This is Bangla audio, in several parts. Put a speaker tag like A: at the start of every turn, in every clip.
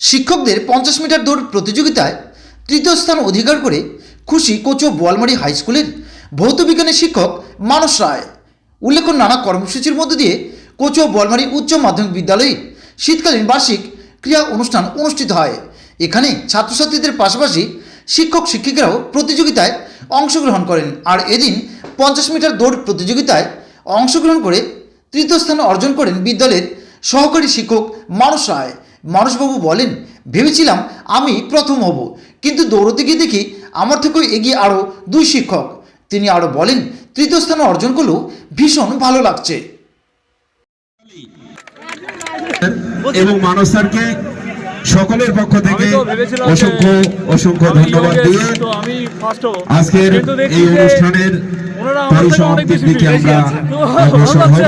A: শিক্ষকদের পঞ্চাশ মিটার দৌড় প্রতিযোগিতায় তৃতীয় স্থান অধিকার করে খুশি কোচো বোয়ালমারি হাই স্কুলের ভৌত বিজ্ঞানের শিক্ষক মানস রায়। উল্লেখ্য, নানা কর্মসূচির মধ্য দিয়ে কোচো বোয়ালমারি উচ্চ মাধ্যমিক বিদ্যালয়ে শীতকালীন বার্ষিক ক্রীড়া অনুষ্ঠান অনুষ্ঠিত হয়। এখানে ছাত্রছাত্রীদের পাশাপাশি শিক্ষক শিক্ষিকারাও প্রতিযোগিতায় অংশগ্রহণ করেন। আর এদিন পঞ্চাশ মিটার দৌড় প্রতিযোগিতায় অংশগ্রহণ করে তৃতীয় স্থান অর্জন করেন বিদ্যালয়ের সহকারী শিক্ষক মানস রায়। মানসবাবু বলেন ভেবেছিলাম আমি প্রথম হব কিন্তু দৌড়তে গিয়ে দেখি আমার থেকেও এগিয়ে আরও দুই শিক্ষক। তিনি আরও বলেন তৃতীয় স্থান অর্জন করলেও ভীষণ ভালো লাগছে।
B: এবং মানস স্যারকে সকলের পক্ষ থেকে অসংখ্য অসংখ্য ধন্যবাদ দিয়ে আজকের এই অনুষ্ঠানের
C: ওনারা আমার থেকে অনেক
B: পরিসমাপ্তির
C: বেশি
B: দিকে আমরা অগ্রসর হব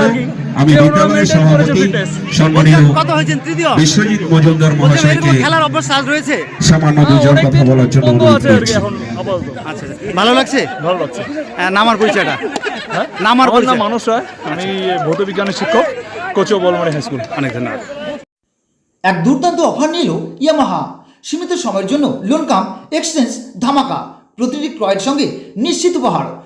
B: আমি বিদ্যালয়ের সভাপতি সম্মানীয়
D: কত হয়েছেন? তৃতীয়।
B: বিশ্বজিৎ মজুমদার মহাশয়কে
D: এরকম খেলার অভ্যাস চালু রয়েছে?
B: সামান্য দুজন কথা বলার জন্য অনুরোধ
C: আছে আর কি
B: করছি।
C: এখন আপাতত।
D: ভালো লাগছে?
C: ভালো লাগছে।
D: নামার পরিচয়টা। নামার পরিচয়।
C: মানুষ রায়। আমি ভৌত বিজ্ঞানের শিক্ষক কোচো বলমারি হাই স্কুল।
D: অনেক ধন্যবাদ।
A: এক দুর্দান্ত অফার নিল ইয়ামাহা। সীমিত সময়ের জন্য লোন কাম এক্সচেঞ্জ ধামাকা। প্রতিটি ক্রয়ের সঙ্গে নিশ্চিত উপহার।